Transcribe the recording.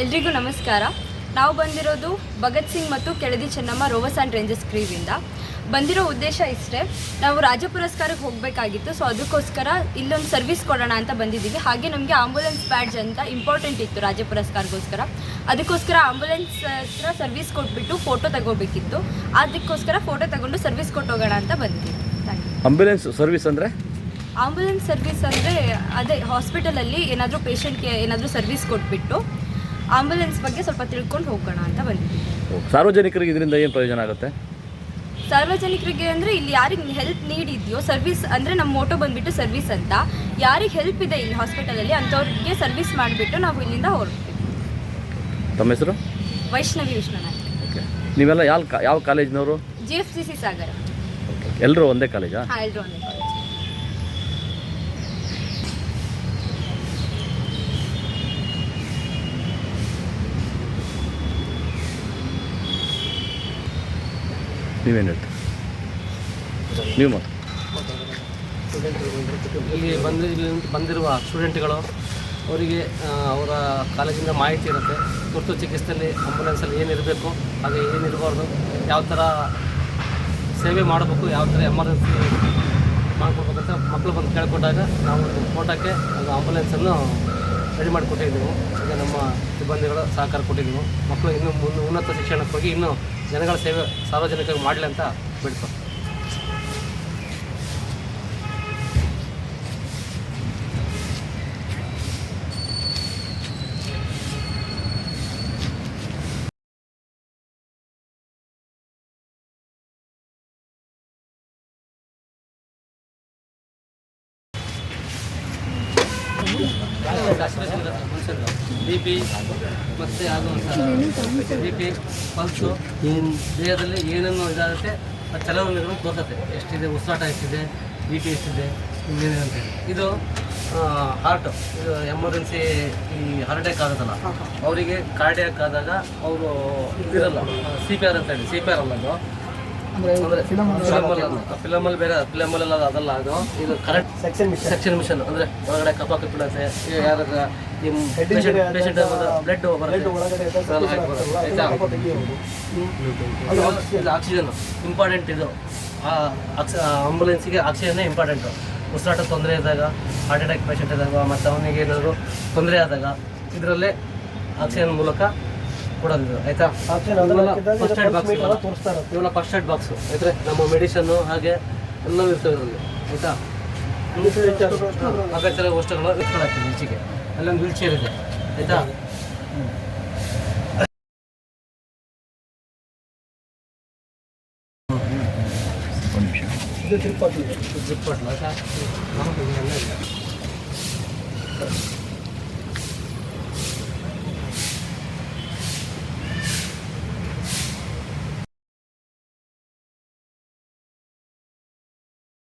ಎಲ್ರಿಗೂ ನಮಸ್ಕಾರ. ನಾವು ಬಂದಿರೋದು ಭಗತ್ ಸಿಂಗ್ ಮತ್ತು Keladi Chennamma rovers and rangers ಕ್ರೀವಿಂದ. ಬಂದಿರೋ ಉದ್ದೇಶ ಇಷ್ಟೇ ನಾವು ರಾಜ್ಯ ಪುರಸ್ಕಾರಕ್ಕೆ ಹೋಗಬೇಕಾಗಿತ್ತು ಸೊ ಅದಕ್ಕೋಸ್ಕರ ಇಲ್ಲೊಂದು ಸರ್ವಿಸ್ ಕೊಡೋಣ ಅಂತ ಬಂದಿದ್ದೀವಿ. ಹಾಗೆ ನಮಗೆ ಆಂಬುಲೆನ್ಸ್ ಬ್ಯಾಡ್ಜ್ ಅಂತ ಇಂಪಾರ್ಟೆಂಟ್ ಇತ್ತು ರಾಜ್ಯ ಪುರಸ್ಕಾರಕ್ಕೋಸ್ಕರ ಅದಕ್ಕೋಸ್ಕರ ಆಂಬುಲೆನ್ಸ್ ಹತ್ರ ಸರ್ವಿಸ್ ಕೊಟ್ಬಿಟ್ಟು ಫೋಟೋ ತಗೋಬೇಕಿತ್ತು. ಅದಕ್ಕೋಸ್ಕರ ಫೋಟೋ ತಗೊಂಡು ಸರ್ವಿಸ್ ಕೊಟ್ಟು ಹೋಗೋಣ ಅಂತ ಬಂದಿದ್ದೀವಿ. ಅಂಬ್ಯುಲೆನ್ಸ್ ಸರ್ವಿಸ್ ಅಂದರೆ? ಆಂಬುಲೆನ್ಸ್ ಸರ್ವಿಸ್ ಅಂದರೆ ಅದೇ ಹಾಸ್ಪಿಟಲಲ್ಲಿ ಏನಾದರೂ ಪೇಷಂಟ್ಗೆ ಏನಾದರೂ ಸರ್ವಿಸ್ ಕೊಟ್ಬಿಟ್ಟು ಆಂಬುಲೆನ್ಸ್ ಬಗ್ಗೆ ಸ್ವಲ್ಪ ತಿಳ್ಕೊಂಡು ಹೋಗೋಣ ಅಂತ ಬಂದಿದ್ದೀವಿ ಸಾರ್ವಜನಿಕರಿಗೆ ಇದರಿಂದ ಏನು ಪ್ರಯೋಜನ ಆಗುತ್ತೆ? ಸಾರ್ವಜನಿಕರಿಗೆ ಅಂದರೆ ಇಲ್ಲಿ ಯಾರಿಗೆ ಹೆಲ್ಪ್ ನೀಡ್ ಇದೆಯೋ ಸರ್ವಿಸ್ ಅಂದರೆ ನಮ್ಮ ಮೋಟೋ ಬಂದುಬಿಟ್ಟು ಸರ್ವಿಸ್ ಅಂತ ಯಾರಿಗೆ ಹೆಲ್ಪ್ ಇದೆ ಇಲ್ಲಿ ಹಾಸ್ಪಿಟಲಲ್ಲಿ ಅಂಥವ್ರಿಗೆ ಸರ್ವಿಸ್ ಮಾಡಿಬಿಟ್ಟು ನಾವು ಇಲ್ಲಿಂದ ಹೊರಡ್ತೀವಿ. ತಮ್ಮ ಹೆಸರು? ವೈಷ್ಣವಿ ವಿಶ್ವನಾಥ್ ಓಕೆ ನೀವೆಲ್ಲ ಯಾವ ಯಾವ ಕಾಲೇಜ್ನವರು? G F C C Sagar ಎಲ್ಲರೂ ಒಂದೇ ಕಾಲೇಜಾ? ಹಾಂ ಎಲ್ಲರೂ ಒಂದೇ ಕಾಲೇಜ್. ನೀವೇನು ಹೇಳ್ತೀರಿ ನೀವು ಮಾತು ಇಲ್ಲಿ ಬಂದು ಇಲ್ಲಿ ಬಂದಿರುವ ಸ್ಟೂಡೆಂಟ್ಗಳು ಅವರಿಗೆ ಅವರ ಕಾಲೇಜಿಂದ ಮಾಹಿತಿ ಇರುತ್ತೆ. ತುರ್ತು ಚಿಕಿತ್ಸೆಯಲ್ಲಿ ಆಂಬುಲೆನ್ಸಲ್ಲಿ ಏನಿರಬೇಕು, ಹಾಗೆ ಏನಿರಬಾರ್ದು, ಯಾವ ಥರ ಸೇವೆ ಮಾಡಬೇಕು, ಯಾವ ಥರ ಎಮರ್ಜೆನ್ಸಿ ಮಾಡ್ಕೊಡ್ಬೇಕಂತ ಮಕ್ಕಳು ಬಂದು ಕೇಳ್ಕೊಟ್ಟಾಗ ನಾವು ಫೋಟೋಕ್ಕೆ ಅದು ಆಂಬುಲೆನ್ಸನ್ನು ರೆಡಿ ಕೊಟ್ಟಿದ್ದೀವಿ. ಈಗ ನಮ್ಮ ಸಿಬ್ಬಂದಿಗಳು ಸಹಕಾರ ಕೊಟ್ಟಿದ್ದೀವಿ. ಮಕ್ಕಳು ಇನ್ನೂ ಉನ್ನತ ಶಿಕ್ಷಣಕ್ಕೋಗಿ ಇನ್ನೂ ಜನಗಳ ಸೇವೆ ಸಾರ್ವಜನಿಕರಿಗೆ ಮಾಡಲಿ ಅಂತ ಬಿಡ್ತಾರೆ ಬಿ ಪಿ ಮತ್ತು ಆಗುವಂಥ ಬಿ ಪಿ ಪಲ್ಸು ಏನು ದೇಹದಲ್ಲಿ ಏನೇನು ಇದಾಗುತ್ತೆ ಅದು ಚಲವಣಿಗಳನ್ನು ತೋರಿಸುತ್ತೆ. ಎಷ್ಟಿದೆ ಉಸಿರಾಟ ಎಷ್ಟಿದೆ ಬಿ ಪಿ ಎಷ್ಟಿದೆ ಅಂತ. ಇದು ಹಾರ್ಟ್ ಇದು ಎಮರ್ಜೆನ್ಸಿ ಈ ಹಾರ್ಟ್ ಅಟ್ಯಾಕ್ ಆಗುತ್ತಲ್ಲ ಅವರಿಗೆ ಕಾರ್ಡಿಯಾಕ್ ಆದಾಗ ಅವರು ಇರಲ್ಲ. ಸಿ ಪಿ ಆರ್ ಅಂತ ಹೇಳಿ ಸಿ ಪಿ ಆರ್ ಅಲ್ಲ ಅದು. ಫಿಲಮಲ್ಲಿ ಬೇರೆ ಫಿಲಮಲ್ಲಿ ಅದಲ್ಲ ಅದು. ಇದು correct suction machine suction machine ಅಂದ್ರೆ ಒಳಗಡೆ ಕಫ ಕಪ್ಪಿಡುತ್ತೆ. ಯಾರಾಗ ಪೇಷಂಟ್ ಬ್ಲಡ್ ಬರುತ್ತೆ. ಇದು ಆಕ್ಸಿಜನ್ ಇಂಪಾರ್ಟೆಂಟ್ ಇದು. ಆಂಬುಲೆನ್ಸಿಗೆ ಆಕ್ಸಿಜನ್ನೇ ಇಂಪಾರ್ಟೆಂಟು ಉಸಿರಾಟ ತೊಂದರೆ ಇದ್ದಾಗ ಹಾರ್ಟ್ ಅಟ್ಯಾಕ್ ಪೇಷಂಟ್ ಇದ್ದಾಗ ಮತ್ತು ಅವನಿಗೆ ಏನಾದರೂ ತೊಂದರೆ ಆದಾಗ ಇದರಲ್ಲೇ ಆಕ್ಸಿಜನ್ ಮೂಲಕ ಕೊಡೋದು ಆಯ್ತಾ? ಫಸ್ಟ್ ಏಡ್ ಬಾಕ್ಸ್ ಇವೆಲ್ಲ ಫಸ್ಟ್ ಏಡ್ ಬಾಕ್ಸು ಆಯ್ತಾರೆ ನಮ್ಮ ಮೆಡಿಸನ್ನು ಹಾಗೆ ಎಲ್ಲವೂ ಇರ್ತವೆ ಇದರಲ್ಲಿ. ಆಯ್ತಾ? ಅಗತ್ಯ ವಸ್ತುಗಳು ಇಟ್ಕೊಳಕ್ಕೆ ಈಚೆಗೆ. ಅಲ್ಲೊಂದು ವೀಲ್ ಚೇರ್ ಇದೆ. ಆಯ್ತಾ? ನಿಮಿಷ ಜಿಪ್ ಬಟ್ಲು ಆಯ್ತಾ? ನಮಗೆ ಇದೆಲ್ಲ ಇದೆ